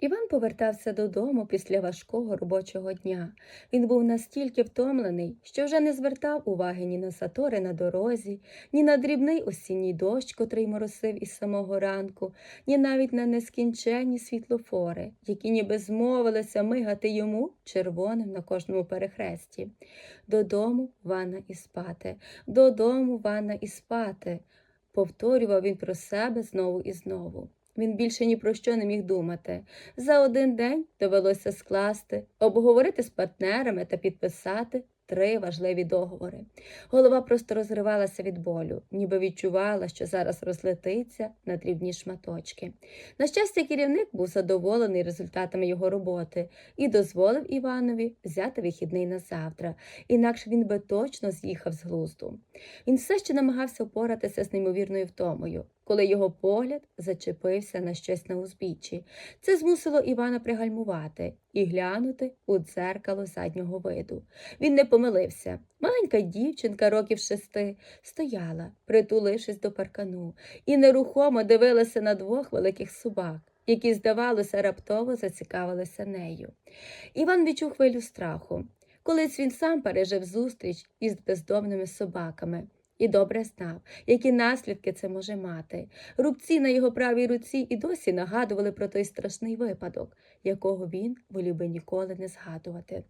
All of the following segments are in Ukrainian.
Іван повертався додому після важкого робочого дня. Він був настільки втомлений, що вже не звертав уваги ні на затори на дорозі, ні на дрібний осінній дощ, котрий моросив із самого ранку, ні навіть на нескінченні світлофори, які ніби змовилися мигати йому червоним на кожному перехресті. Додому ванна і спати, додому ванна і спати. Повторював він про себе знову і знову. Він більше ні про що не міг думати. За один день довелося скласти, обговорити з партнерами та підписати три важливі договори. Голова просто розривалася від болю, ніби відчувала, що зараз розлетиться на дрібні шматочки. На щастя, керівник був задоволений результатами його роботи і дозволив Іванові взяти вихідний на завтра, інакше він би точно з'їхав з глузду. Він все ще намагався впоратися з неймовірною втомою, коли його погляд зачепився на щось на узбіччі. Це змусило Івана пригальмувати і глянути у дзеркало заднього виду. Він не помилився. Маленька дівчинка років шести стояла, притулившись до паркану, і нерухомо дивилася на двох великих собак, які, здавалося, раптово зацікавилися нею. Іван відчув хвилю страху. Колись він сам пережив зустріч із бездомними собаками і добре знав, які наслідки це може мати. Рубці на його правій руці і досі нагадували про той страшний випадок, якого він волів би ніколи не згадувати.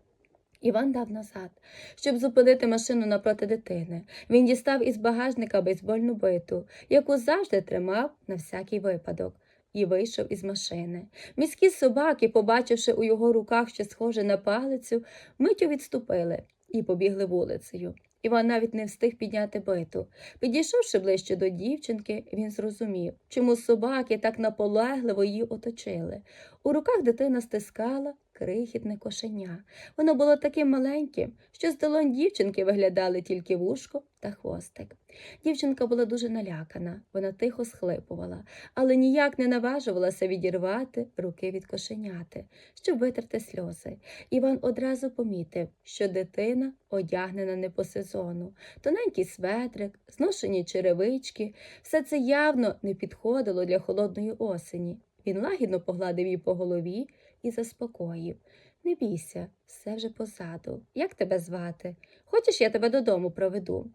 Іван дав назад, щоб зупинити машину напроти дитини. Він дістав із багажника бейсбольну биту, яку завжди тримав на всякий випадок, і вийшов із машини. Міські собаки, побачивши у його руках щось схоже на палицю, миттю відступили і побігли вулицею. Іван навіть не встиг підняти биту. Підійшовши ближче до дівчинки, він зрозумів, чому собаки так наполегливо її оточили. У руках дитина стискала крихітне кошеня. Воно було таким маленьким, що з долонь дівчинки виглядали тільки вушко та хвостик. Дівчинка була дуже налякана, вона тихо схлипувала, але ніяк не наважувалася відірвати руки від кошеняти, щоб витерти сльози. Іван одразу помітив, що дитина одягнена не по сезону. Тоненький светрик, зношені черевички, все це явно не підходило для холодної осені. Він лагідно погладив її по голові і заспокоїв. Не бійся, все вже позаду. Як тебе звати? Хочеш, я тебе додому проведу?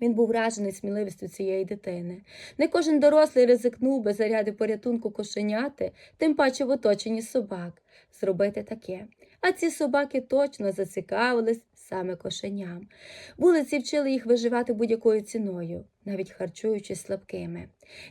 Він був вражений сміливістю цієї дитини. Не кожен дорослий ризикнув би заряди порятунку кошеняти, тим паче в оточенні собак, зробити таке. А ці собаки точно зацікавились саме кошеням. Вулиці вчили їх виживати будь-якою ціною, навіть харчуючись слабкими.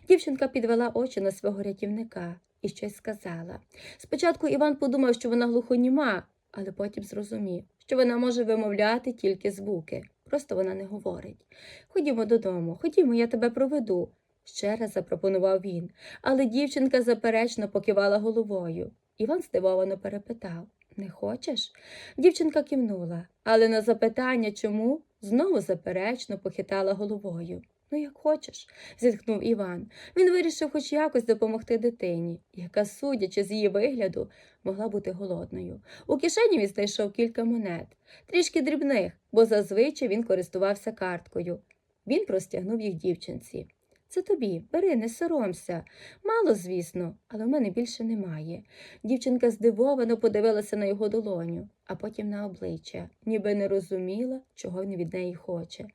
Дівчинка підвела очі на свого рятівника і щось сказала. Спочатку Іван подумав, що вона глухоніма, але потім зрозумів, що вона може вимовляти тільки звуки, просто вона не говорить. Ходімо додому, ходімо, я тебе проведу, ще раз запропонував він, але дівчинка заперечно покивала головою. Іван здивовано перепитав Не хочеш? Дівчинка кивнула, але на запитання чому знову заперечно похитала головою. Ну, як хочеш, зітхнув Іван. Він вирішив хоч якось допомогти дитині, яка, судячи з її вигляду, могла бути голодною. У кишені він знайшов кілька монет, трішки дрібних, бо зазвичай він користувався карткою. Він простягнув їх дівчинці. Це тобі, бери, не соромся. Мало, звісно, але в мене більше немає. Дівчинка здивовано подивилася на його долоню, а потім на обличчя, ніби не розуміла, чого він від неї хоче.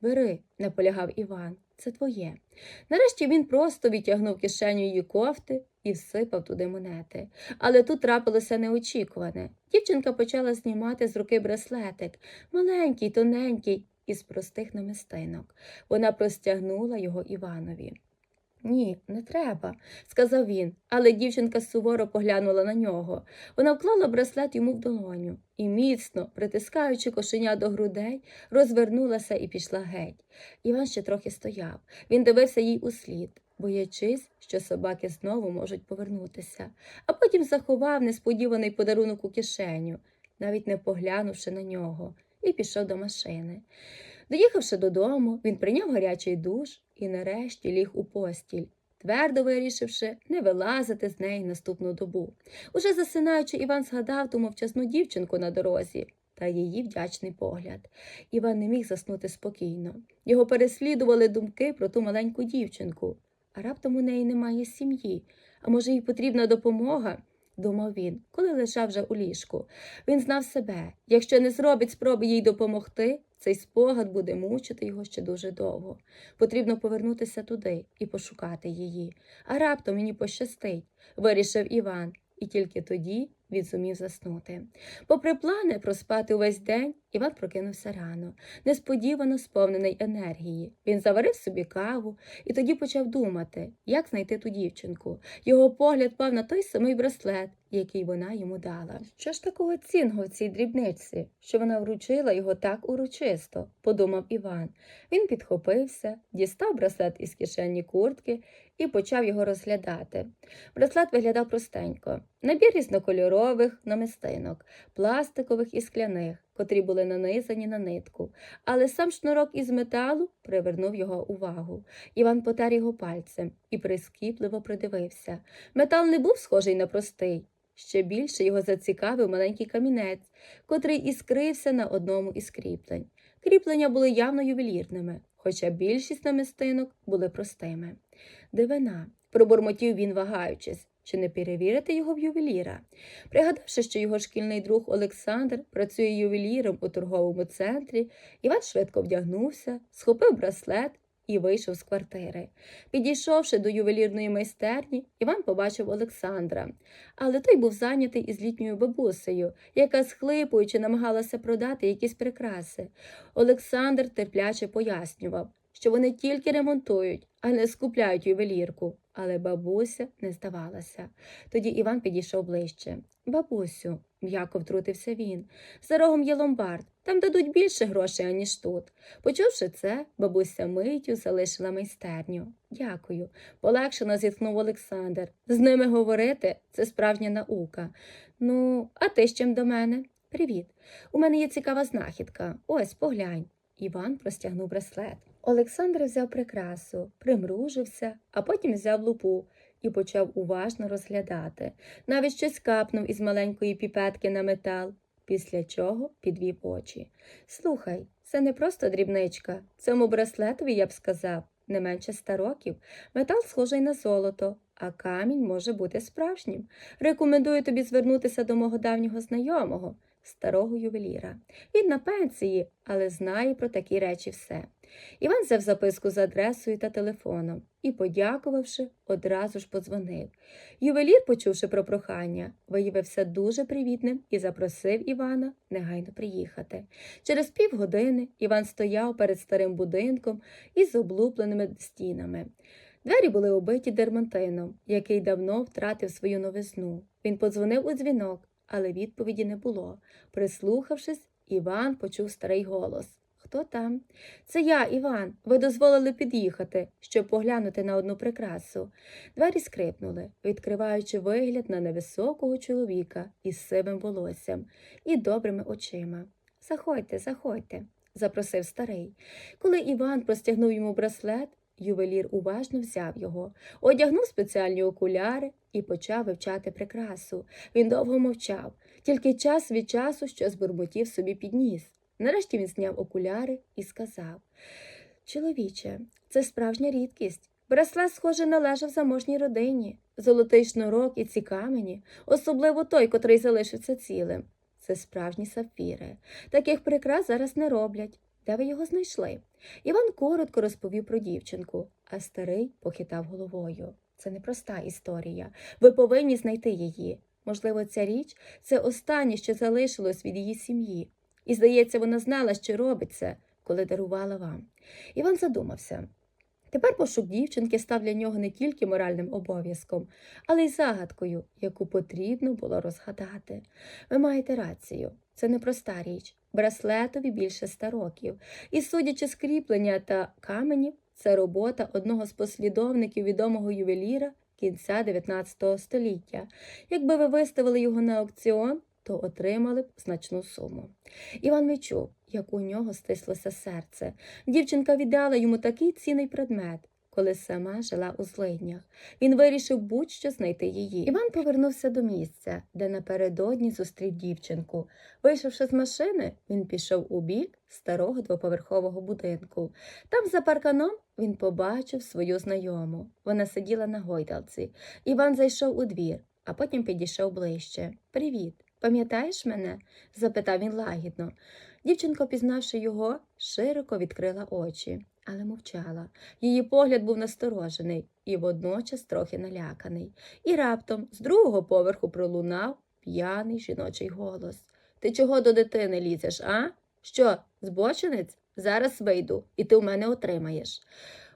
Бери, наполягав Іван, це твоє. Нарешті він просто відтягнув кишеню її кофти і всипав туди монети. Але тут трапилося неочікуване. Дівчинка почала знімати з руки браслетик, маленький, тоненький, із простих намистинок. Вона простягнула його Іванові. Ні, не треба, сказав він, але дівчинка суворо поглянула на нього. Вона вклала браслет йому в долоню і, міцно, притискаючи кошеня до грудей, розвернулася і пішла геть. Іван ще трохи стояв. Він дивився їй услід, боячись, що собаки знову можуть повернутися, а потім заховав несподіваний подарунок у кишеню, навіть не поглянувши на нього, і пішов до машини. Доїхавши додому, він прийняв гарячий душ і нарешті ліг у постіль, твердо вирішивши не вилазити з неї наступну добу. Уже засинаючи, Іван згадав ту мовчасну дівчинку на дорозі та її вдячний погляд. Іван не міг заснути спокійно. Його переслідували думки про ту маленьку дівчинку. А раптом у неї немає сім'ї, а може, їй потрібна допомога. Думав він, коли лежав вже у ліжку. Він знав себе. Якщо не зробить спроби їй допомогти, цей спогад буде мучити його ще дуже довго. Потрібно повернутися туди і пошукати її. А раптом мені пощастить, вирішив Іван, і тільки тоді він зумів заснути. Попри плани проспати увесь день, Іван прокинувся рано, несподівано сповнений енергії. Він заварив собі каву і тоді почав думати, як знайти ту дівчинку. Його погляд пав на той самий браслет, який вона йому дала. Що ж такого цінного в цій дрібниці, що вона вручила його так урочисто, подумав Іван. Він підхопився, дістав браслет із кишені куртки і почав його розглядати. Браслет виглядав простенько, набір різнокольорових намистинок, пластикових і скляних, котрі були нанизані на нитку, але сам шнурок із металу привернув його увагу. Іван потер його пальцем і прискіпливо придивився. Метал не був схожий на простий. Ще більше його зацікавив маленький камінець, котрий іскрився на одному із кріплень. Кріплення були явно ювелірними, хоча більшість намистинок були простими. Дивина, пробурмотів він, вагаючись, чи не перевірити його в ювеліра. Пригадавши, що його шкільний друг Олександр працює ювеліром у торговому центрі, Іван швидко вдягнувся, схопив браслет і вийшов з квартири. Підійшовши до ювелірної майстерні, Іван побачив Олександра, але той був зайнятий із літньою бабусею, яка, схлипуючи, намагалася продати якісь прикраси. Олександр терпляче пояснював, що вони тільки ремонтують, а не скупляють ювелірку. Але бабуся не здавалася. Тоді Іван підійшов ближче. Бабусю, м'яко втрутився він. За рогом є ломбард, там дадуть більше грошей, аніж тут. Почувши це, бабуся миттю залишила майстерню. Дякую. Полегшено зітхнув Олександр. З ними говорити це справжня наука. Ну, а ти з чим до мене? Привіт. У мене є цікава знахідка. Ось, поглянь. Іван простягнув браслет. Олександр взяв прикрасу, примружився, а потім взяв лупу і почав уважно розглядати. Навіть щось капнув із маленької піпетки на метал, після чого підвів очі. Слухай, це не просто дрібничка. Цьому браслетові, я б сказав, не менше ста років. Метал схожий на золото, а камінь може бути справжнім. Рекомендую тобі звернутися до мого давнього знайомого, старого ювеліра. Він на пенсії, але знає про такі речі все. Іван взяв записку з адресою та телефоном і, подякувавши, одразу ж подзвонив. Ювелір, почувши про прохання, виявився дуже привітним і запросив Івана негайно приїхати. Через півгодини Іван стояв перед старим будинком із облупленими стінами. Двері були обиті дермантином, який давно втратив свою новизну. Він подзвонив у дзвінок, але відповіді не було. Прислухавшись, Іван почув старий голос. Хто там? Це я, Іван. Ви дозволили під'їхати, щоб поглянути на одну прикрасу. Двері скрипнули, відкриваючи вигляд на невисокого чоловіка із сивим волоссям і добрими очима. Заходьте, заходьте, запросив старий. Коли Іван простягнув йому браслет, ювелір уважно взяв його, одягнув спеціальні окуляри і почав вивчати прикрасу. Він довго мовчав, тільки час від часу щось бурмотів собі підніс. Нарешті він зняв окуляри і сказав Чоловіче, це справжня рідкість. Браслет, схоже, належав заможній родині. Золотий шнурок і ці камені, особливо той, котрий залишився цілим. Це справжні сапфіри. Таких прикрас зараз не роблять. Де ви його знайшли? Іван коротко розповів про дівчинку, а старий похитав головою. Це непроста історія. Ви повинні знайти її. Можливо, ця річ це останнє, що залишилось від її сім'ї. І, здається, вона знала, що робить це, коли дарувала вам. Іван задумався. Тепер пошук дівчинки став для нього не тільки моральним обов'язком, але й загадкою, яку потрібно було розгадати. Ви маєте рацію, це непроста річ. Браслетові більше ста років, і, судячи з кріплення та каменів, це робота одного з послідовників відомого ювеліра кінця 19 століття. Якби ви виставили його на аукціон, то отримали б значну суму. Іван відчув, як у нього стислося серце. Дівчинка віддала йому такий цінний предмет, коли сама жила у злиднях. Він вирішив будь-що знайти її. Іван повернувся до місця, де напередодні зустрів дівчинку. Вийшовши з машини, він пішов у бік старого двоповерхового будинку. Там, за парканом, він побачив свою знайому. Вона сиділа на гойдалці. Іван зайшов у двір, а потім підійшов ближче. Привіт, пам'ятаєш мене? запитав він лагідно. Дівчинка, пізнавши його, широко відкрила очі, але мовчала. Її погляд був насторожений і водночас трохи наляканий. І раптом з другого поверху пролунав п'яний жіночий голос. Ти чого до дитини лізеш, а? Що, збочинець? Зараз вийду, і ти в мене отримаєш.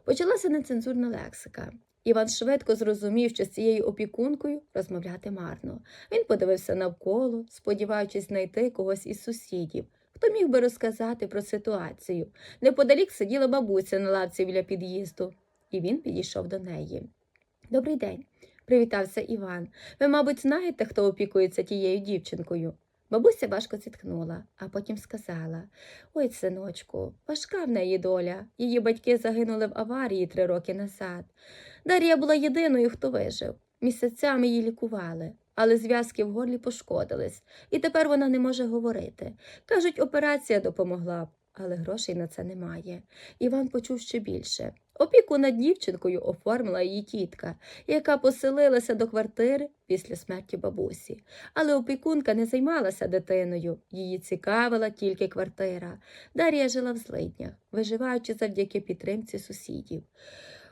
Почалася нецензурна лексика. Іван швидко зрозумів, що з цією опікункою розмовляти марно. Він подивився навколо, сподіваючись знайти когось із сусідів, хто міг би розказати про ситуацію. Неподалік сиділа бабуся на лавці біля під'їзду, і він підійшов до неї. Добрий день, привітався Іван. Ви, мабуть, знаєте, хто опікується тією дівчинкою? Бабуся важко зітхнула, а потім сказала Ой, синочку, важка в неї доля. Її батьки загинули в аварії три роки назад. Дар'я була єдиною, хто вижив. Місяцями її лікували, але зв'язки в горлі пошкодились, і тепер вона не може говорити. Кажуть, операція допомогла б, але грошей на це немає. Іван почув ще більше. Опіку над дівчинкою оформила її тітка, яка поселилася до квартири після смерті бабусі. Але опікунка не займалася дитиною, її цікавила тільки квартира. Дар'я жила в злиднях, виживаючи завдяки підтримці сусідів.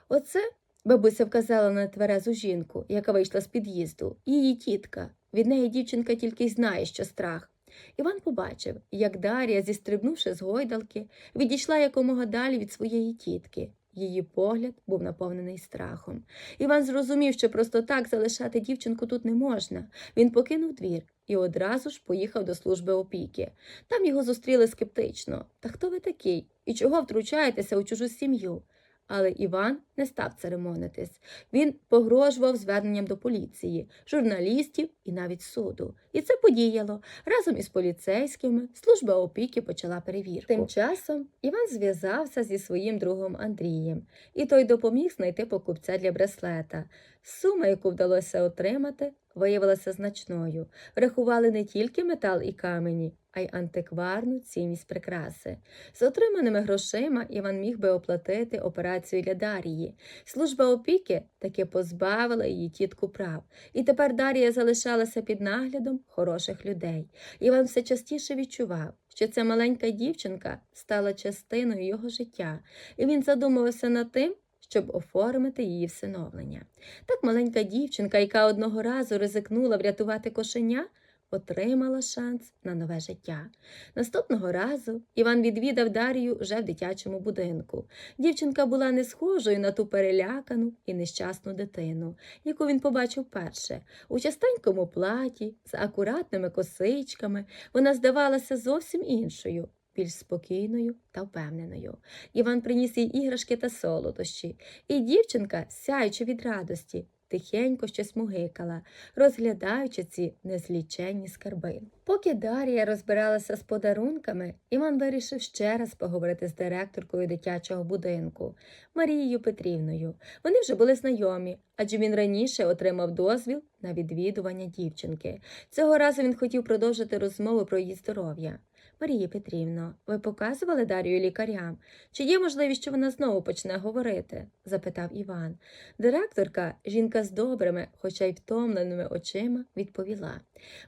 Оце бабуся вказала на тверезу жінку, яка вийшла з під'їзду, її тітка. Від неї дівчинка тільки й знає, що страх. Іван побачив, як Дар'я, зістрибнувши з гойдалки, відійшла якомога далі від своєї тітки. Її погляд був наповнений страхом. Іван зрозумів, що просто так залишати дівчинку тут не можна. Він покинув двір і одразу ж поїхав до служби опіки. Там його зустріли скептично. Та хто ви такий? І чого втручаєтеся у чужу сім'ю? Але Іван не став церемонитись. Він погрожував зверненням до поліції, журналістів і навіть суду. І це подіяло. Разом із поліцейськими служба опіки почала перевірку. Тим часом Іван зв'язався зі своїм другом Андрієм, і той допоміг знайти покупця для браслета. Сума, яку вдалося отримати, виявилася значною. Врахували не тільки метал і камені, а й антикварну цінність прикраси. З отриманими грошима Іван міг би оплатити операцію для Дарії. Служба опіки таки позбавила її тітку прав, і тепер Дарія залишалася під наглядом хороших людей. Іван все частіше відчував, що ця маленька дівчинка стала частиною його життя, і він задумувався над тим, щоб оформити її всиновлення. Так маленька дівчинка, яка одного разу ризикнула врятувати кошеня, отримала шанс на нове життя. Наступного разу Іван відвідав Дарію вже в дитячому будинку. Дівчинка була не схожою на ту перелякану і нещасну дитину, яку він побачив перше. У частенькому платі, з акуратними косичками, вона здавалася зовсім іншою. Більш спокійною та впевненою. Іван приніс їй іграшки та солодощі, і дівчинка, сяючи від радості, тихенько щось мугикала, розглядаючи ці незліченні скарби. Поки Дар'я розбиралася з подарунками, Іван вирішив ще раз поговорити з директоркою дитячого будинку Марією Петрівною. Вони вже були знайомі, адже він раніше отримав дозвіл на відвідування дівчинки. Цього разу він хотів продовжити розмову про її здоров'я. Марія Петрівно, ви показували Дар'ю лікарям? Чи є можливість, що вона знову почне говорити? запитав Іван. Директорка, жінка з добрими, хоча й втомленими очима, відповіла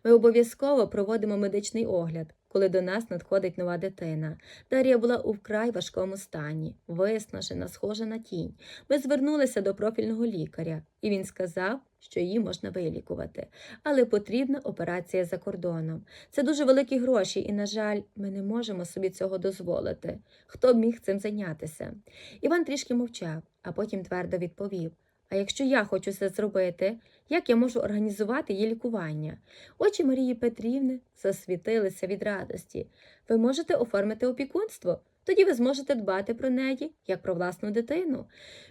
Ми обов'язково проводимо медичний огляд, коли до нас надходить нова дитина. Дар'я була у вкрай важкому стані, виснажена, схожа на тінь. Ми звернулися до профільного лікаря, і він сказав, що її можна вилікувати, але потрібна операція за кордоном. Це дуже великі гроші, і, на жаль, ми не можемо собі цього дозволити. Хто б міг цим зайнятися? Іван трішки мовчав, а потім твердо відповів. А якщо я хочу це зробити, як я можу організувати її лікування? Очі Марії Петрівни засвітилися від радості. Ви можете оформити опікунство? Тоді ви зможете дбати про неї, як про власну дитину.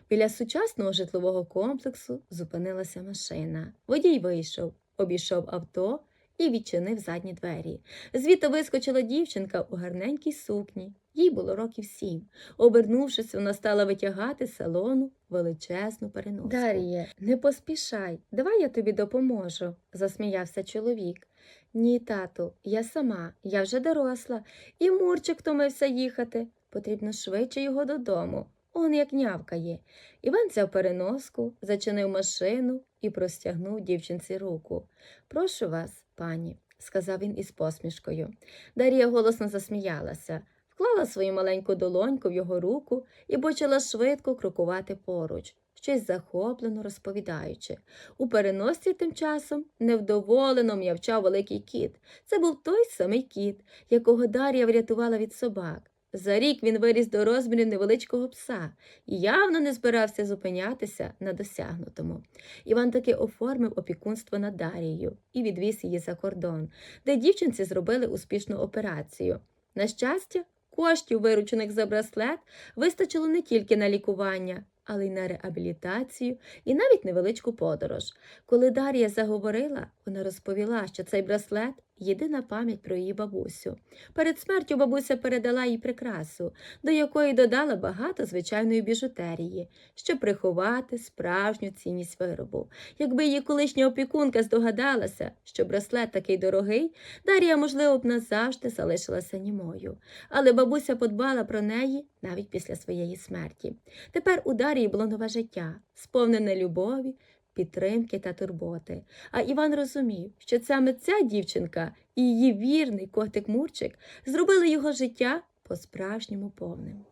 Біля сучасного житлового комплексу зупинилася машина. Водій вийшов, обійшов авто і відчинив задні двері. Звідти вискочила дівчинка у гарненькій сукні. Їй було років сім. Обернувшись, вона стала витягати з салону величезну переноску. Дар'є, не поспішай, давай я тобі допоможу, засміявся чоловік. Ні, тату, я сама, я вже доросла, і Мурчик втомився їхати. Потрібно швидше його додому. Он як нявкає. Іван взяв переноску, зачинив машину і простягнув дівчинці руку. Прошу вас, пані, сказав він із посмішкою. Дар'я голосно засміялася, вклала свою маленьку долоньку в його руку і почала швидко крокувати поруч, щось захоплено розповідаючи. У переносці тим часом невдоволено м'явчав великий кіт. Це був той самий кіт, якого Дар'я врятувала від собак. За рік він виріс до розмірів невеличкого пса і явно не збирався зупинятися на досягнутому. Іван таки оформив опікунство над Дарією і відвіз її за кордон, де дівчинці зробили успішну операцію. На щастя, коштів, виручених за браслет, вистачило не тільки на лікування, але й на реабілітацію і навіть невеличку подорож. Коли Дар'я заговорила, вона розповіла, що цей браслет єдина пам'ять про її бабусю. Перед смертю бабуся передала їй прикрасу, до якої додала багато звичайної біжутерії, щоб приховати справжню цінність виробу. Якби її колишня опікунка здогадалася, що браслет такий дорогий, Дар'я, можливо, б назавжди залишилася німою. Але бабуся подбала про неї навіть після своєї смерті. Тепер у Дар'ї було нове життя, сповнене любові, підтримки та турботи. А Іван розумів, що саме ця дівчинка і її вірний котик Мурчик зробили його життя по-справжньому повним.